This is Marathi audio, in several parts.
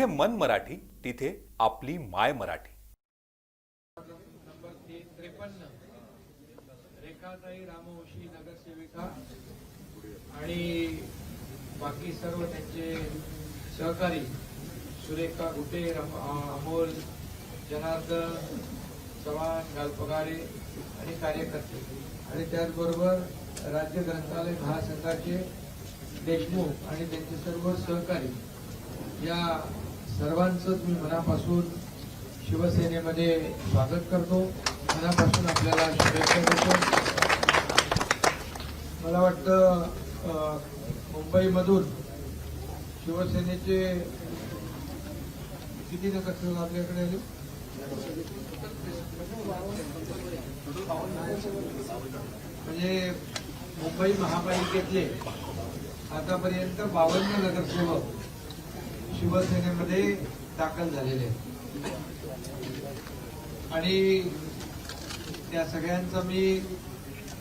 जिथे मन मराठी तिथे आपली माय मराठी. नंबर तीन त्रेपन्न रेखाताई रामवंशी नगरसेविका आणि बाकी सर्व त्यांचे सहकारी सुरेखा गुटे अमोल जनार्दन चव्हाण गालपगारे आणि कार्यकर्ते. आणि त्याचबरोबर राज्य ग्रंथालय महासंघाचे देशमुख आणि त्यांचे सर्व सहकारी या सर्वांचं मी मनापासून शिवसेनेमध्ये स्वागत करतो. मनापासून आपल्याला शुभेच्छा देतो. मला वाटतं मुंबईमधून शिवसेनेचे किती नगर आपल्याकडे आले? म्हणजे मुंबई महापालिकेतले आतापर्यंत बावन्न नगरसेवक शिवसेनेमध्ये दाखल झालेले आहेत. आणि त्या सगळ्यांचं मी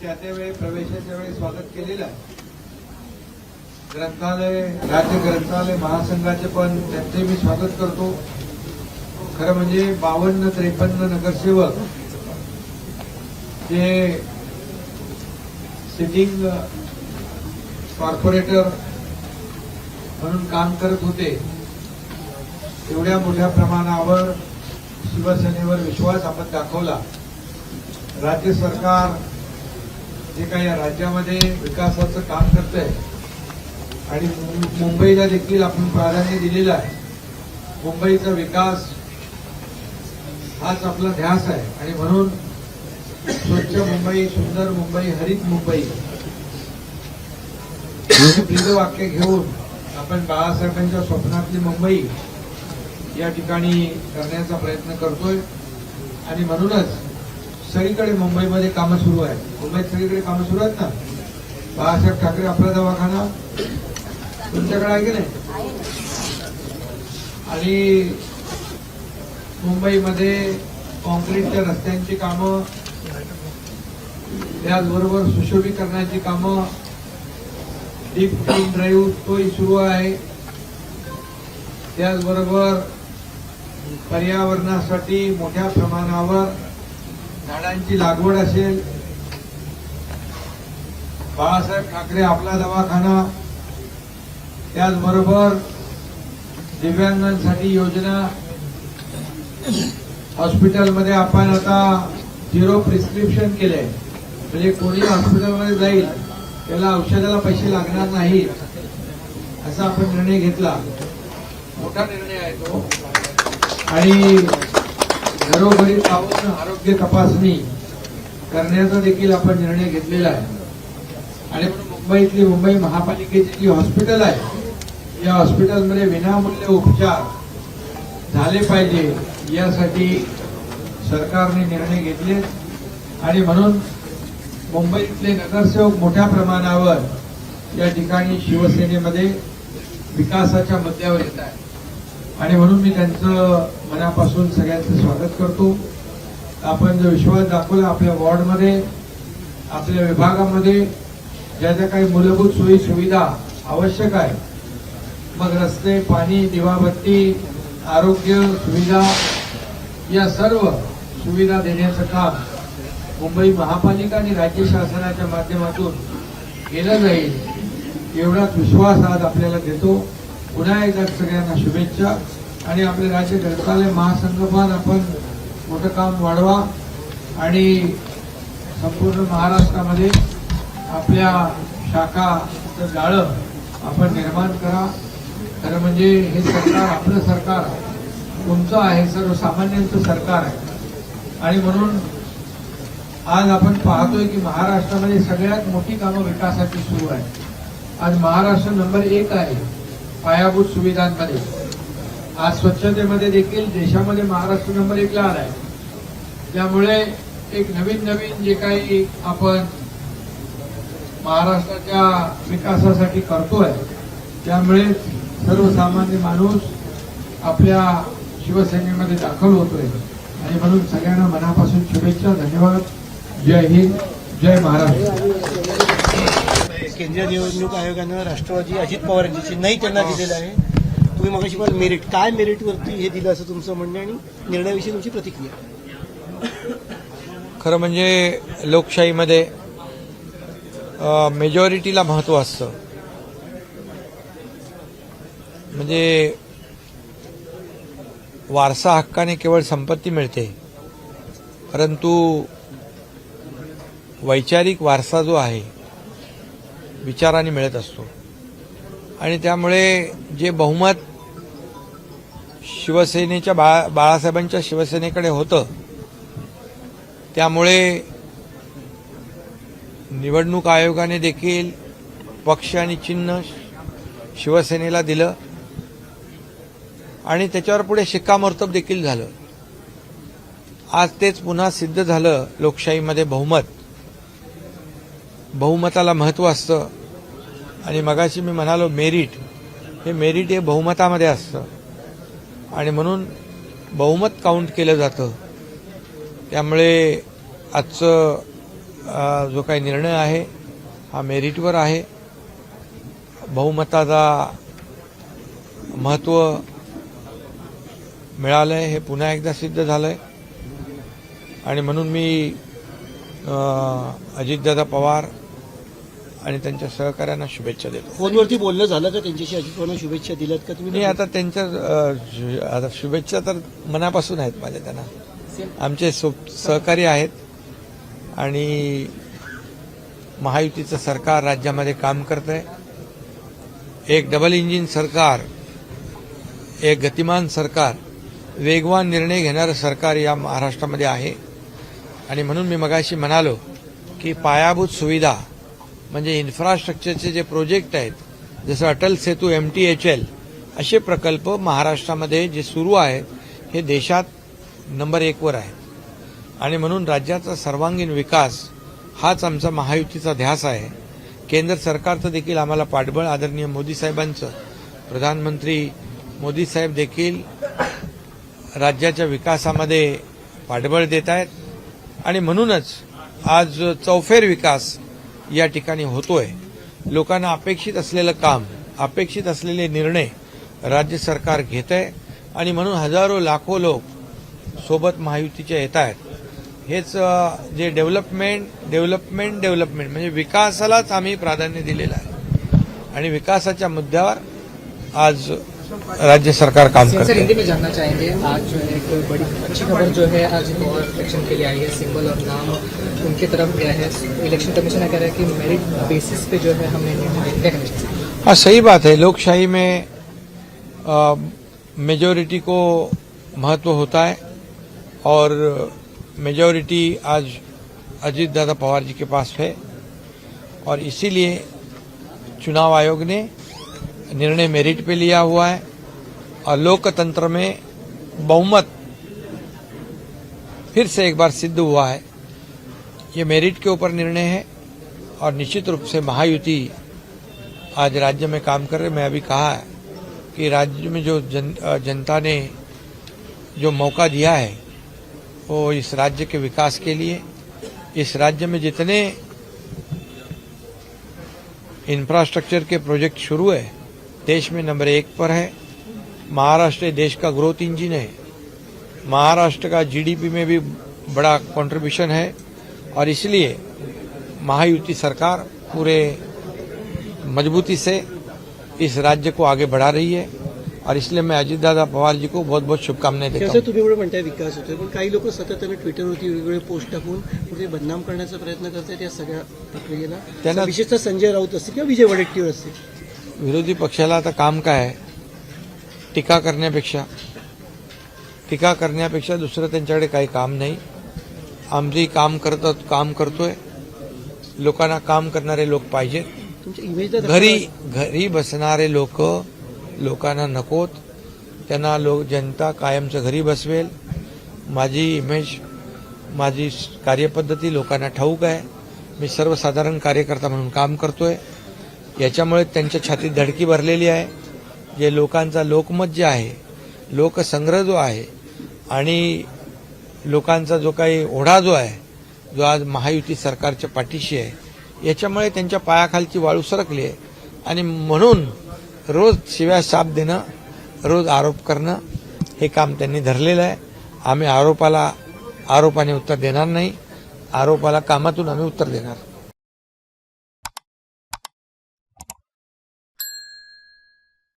त्या त्या वेळी प्रवेशाच्या वेळी स्वागत केलेलं आहे. ग्रंथालय राज्य ग्रंथालय महासंघाचे पण त्यांचे मी स्वागत करतो. खरं म्हणजे बावन्न त्रेपन्न नगरसेवक जे सिटिंग कॉर्पोरेटर म्हणून काम करत होते. एवढ्या मोठ्या प्रमाणावर शिवसेनेवर विश्वास आपण दाखवला. राज्य सरकार जे काही या राज्यामध्ये विकासाचं काम करतंय आणि मुंबईला देखील आपण प्राधान्य दिलेलं आहे. मुंबईचा विकास हाच आपला ध्यास आहे. आणि म्हणून स्वच्छ मुंबई सुंदर मुंबई हरित मुंबई ब्रीद वाक्य घेऊन आपण बाळासाहेबांच्या स्वप्नातली मुंबई या ठिकाणी करण्याचा प्रयत्न करतोय. आणि म्हणूनच सगळीकडे मुंबईमध्ये कामं सुरू आहेत. मुंबईत सगळीकडे कामं सुरू आहेत ना? बाळासाहेब ठाकरे आपला दवाखाना. तुमच्याकडे आहे की नाही? आणि मुंबईमध्ये कॉन्क्रीटच्या रस्त्यांची कामं त्याचबरोबर सुशोभीकरणाची कामं डीप क्लीन ड्राईव्ह तोही सुरू आहे. त्याचबरोबर पर्यावरणासाठी मोठ्या प्रमाणावर झाडांची लागवड असेल. बाळासाहेब ठाकरे आपला दवाखाना. त्याचबरोबर दिव्यांगांसाठी योजना. हॉस्पिटलमध्ये आपण आता झिरो प्रिस्क्रिप्शन केले म्हणजे कोणी हॉस्पिटलमध्ये जाईल त्याला औषधाला पैसे लागणार नाहीत असा आपण निर्णय घेतला. मोठा निर्णय आहे तो. आणि घरोघरी जाऊन आरोग्य तपासणी करण्याचा देखील आपण निर्णय घेतलेला आहे. आणि मुंबईतली मुंबई महापालिकेची जी हॉस्पिटल आहे या हॉस्पिटलमध्ये विनामूल्य उपचार झाले पाहिजे यासाठी सरकारने निर्णय घेतले. आणि म्हणून मुंबईतले नगरसेवक मोठ्या प्रमाणावर या ठिकाणी शिवसेनेमध्ये विकासाच्या मुद्द्यावर येत आहे आणि म्हणून मी त्यांचं मनापासून सगळ्यांचं स्वागत करतो. आपण जो विश्वास दाखवला आपल्या वॉर्डमध्ये आपल्या विभागामध्ये ज्या ज्या काही मूलभूत सोयी सुविधा आवश्यक आहे मग रस्ते पाणी दिवाबत्ती आरोग्य सुविधा या सर्व सुविधा देण्याचं काम मुंबई महापालिका आणि राज्य शासनाच्या माध्यमातून केलं जाईल एवढाच विश्वास आज आपल्याला देतो. पुन्हा एकदा सगळ्यांना शुभेच्छा. आणि आपले राज्य ग्रंथालय महासंघ आपण मोठं काम वाढवा. आणि संपूर्ण महाराष्ट्रामध्ये आपल्या शाखा जाळं आपण निर्माण करा. खरं म्हणजे हे सरकार आपलं सरकार तुमचं आहे सर्वसामान्यांचं सरकार आहे. आणि म्हणून आज आपण पाहतोय की महाराष्ट्रामध्ये सगळ्यात मोठी कामं विकासाची सुरू आहे आज महाराष्ट्र नंबर एक आहे. पायाभूत सुविधांमध्ये. आज स्वच्छतेमध्ये देखील देशामध्ये महाराष्ट्र नंबर एकला आहे त्यामुळे एक नवीन नवीन जे काही आपण महाराष्ट्राच्या विकासासाठी करतोय त्यामुळे सर्वसामान्य माणूस आपल्या शिवसेनेमध्ये दाखल होतोय. आणि म्हणून सगळ्यांना मनापासून शुभेच्छा धन्यवाद. जय हिंद जय महाराष्ट्र. केंद्रीय निवडणूक आयोगानं राष्ट्रवादी अजित पवार यांची नाही त्यांना दिलेलं आहे. तुम्ही मगाशी मला मेरिट. काय मेरिटवरती हे दिलं असं तुमचं म्हणणं आणि निर्णयाविषयी तुमची प्रतिक्रिया? खरं म्हणजे लोकशाहीमध्ये मेजॉरिटीला महत्त्व असतं. म्हणजे वारसा हक्काने केवळ संपत्ती मिळते. परंतु वैचारिक वारसा जो आहे विचाराने मिळत असतो. आणि त्यामुळे जे बहुमत शिवसेनेच्या बा बाळासाहेबांच्या शिवसेनेकडे होतं त्यामुळे निवडणूक आयोगाने देखील पक्ष आणि चिन्ह शिवसेनेला दिलं. आणि त्याच्यावर पुढे शिक्कामोर्तब देखील झालं. आज तेच पुन्हा सिद्ध झालं लोकशाहीमध्ये बहुमत. बहुमताला महत्त्व असतं. आणि मगाशी मी म्हणालो मेरिट हे मेरिट हे बहुमतामध्ये असतं. आणि म्हणून बहुमत काउंट केलं जातं. त्यामुळे आजचं जो काही निर्णय आहे हा मेरिटवर आहे. बहुमताचा महत्त्व मिळालं आहे हे पुन्हा एकदा सिद्ध झालं आहे आणि म्हणून मी अजितदादा पवार आणि त्यांच्या सहकाऱ्यांना शुभेच्छा देतो. फोनवरती बोलणं झालं का? त्यांच्याशी अजित पवारांना शुभेच्छा दिल्यात का तुम्ही? आता त्यांच्या अ, आता शुभेच्छा तर मनापासून आहेत माझ्या त्यांना. आमचे सो- सहकारी आहेत आणि महायुतीचं सरकार राज्यामध्ये काम करत आहे एक डबल इंजिन सरकार एक गतिमान सरकार वेगवान निर्णय घेणारं सरकार या महाराष्ट्रामध्ये आहे. आणि म्हणून मी मगाशी म्हणालो की पायाभूत सुविधा म्हणजे इन्फ्रास्ट्रक्चरचे जे प्रोजेक्ट आहेत जसं Atal Setu M T H L असे प्रकल्प महाराष्ट्रामध्ये जे सुरू आहेत हे देशात नंबर एकवर आहेत आणि म्हणून राज्याचा सर्वांगीण विकास हाच आमचा महायुतीचा ध्यास आहे. केंद्र सरकारचं देखील आम्हाला पाठबळ आदरणीय मोदी साहेबांचं. प्रधानमंत्री मोदी साहेब देखील राज्याच्या विकासामध्ये पाठबळ देत आहेत. आणि म्हणूनच आज चौफेर विकास या ठिकाणी होतोय. लोकांना अपेक्षित असलेलं काम अपेक्षित असलेले निर्णय राज्य सरकार घेत आहे आणि म्हणून हजारो लाखो लोक सोबत महायुतीच्या येत आहेत हेच जे डेव्हलपमेंट डेव्हलपमेंट डेव्हलपमेंट म्हणजे विकासालाच आम्ही प्राधान्य दिलेलं आहे. आणि विकासाच्या मुद्द्यावर आज राज्य सरकार काम सर करते हिंदी में जानना चाहेंगे। आज जो है एक बड़ी अच्छी खबर जो है आज पवार इलेक्शन के लिए आई है। सिंबल और नाम उनकी तरफ़ गया है। इलेक्शन कमीशन कह रहा है कि मेरिट बेसिस पे जो है हमने हैं? हाँ सही बात है। लोकशाही में मेजोरिटी को महत्व होता है और मेजोरिटी आज अजीत दादा पवार जी के पास है। और इसीलिए चुनाव आयोग ने निर्णय मेरिट पे लिया हुआ है। और लोकतंत्र में बहुमत फिर से एक बार सिद्ध हुआ है। ये मेरिट के ऊपर निर्णय है और निश्चित रूप से महायुति आज राज्य में काम कर रहे मैं अभी कहा है कि राज्य में जो जन, जनता ने जो मौका दिया है वो इस राज्य के विकास के लिए इस राज्य में जितने इंफ्रास्ट्रक्चर के प्रोजेक्ट शुरू है देश में नंबर एक पर है। महाराष्ट्र देश का ग्रोथ इंजिन है। महाराष्ट्र का जीडीपी में भी बड़ा कंट्रीब्यूशन है और इसलिए महायुति सरकार पूरे मजबूती से इस राज्य को आगे बढ़ा रही है और इसलिए मैं अजित दादा पवार जी को बहुत बहुत शुभकामनाएँ देता हूँ। तुम्ही एवढं म्हणताय विकास होतोय पण काही लोक सातत्याने ट्विटरवरती वेगवेगळे पोस्ट टाकून कुठे बदनाम करण्याचा प्रयत्न करतायत या सगळ्या प्रक्रियेला त्यांना- विशेषतः संजय राऊत असतील किंवा विजय वडेट्टीवार असतील विरोधी पक्षाला आता काम काय आहे? टीका करण्यापेक्षा टीका करण्यापेक्षा दुसरं त्यांच्याकडे काही काम नाही. आमचंही काम करत काम करतोय. लोकांना काम करणारे लोक पाहिजेत. घरी घरी बसणारे लोक लोकांना नकोत. त्यांना लोक जनता कायमचं घरी बसवेल. माझी इमेज माझी कार्यपद्धती लोकांना ठाऊक आहे. मी सर्वसाधारण कार्यकर्ता म्हणून काम करतोय. याच्यामुळे त्यांच्या छातीत धडकी भरलेली आहे. जे लोकांचा लोकमत जे आहे लोकसंग्रह जो आहे आणि लोकांचा जो काही ओढा जो आहे जो आज महायुती सरकारच्या पाठीशी आहे याच्यामुळे त्यांच्या पायाखालची वाळू सरकली आहे. आणि म्हणून रोज शिव्या साप देणं रोज आरोप करणं हे काम त्यांनी धरलेलं आहे. आम्ही आरोपाला आरोपाने उत्तर देणार नाही. आरोपाला कामातून आम्ही उत्तर देणार.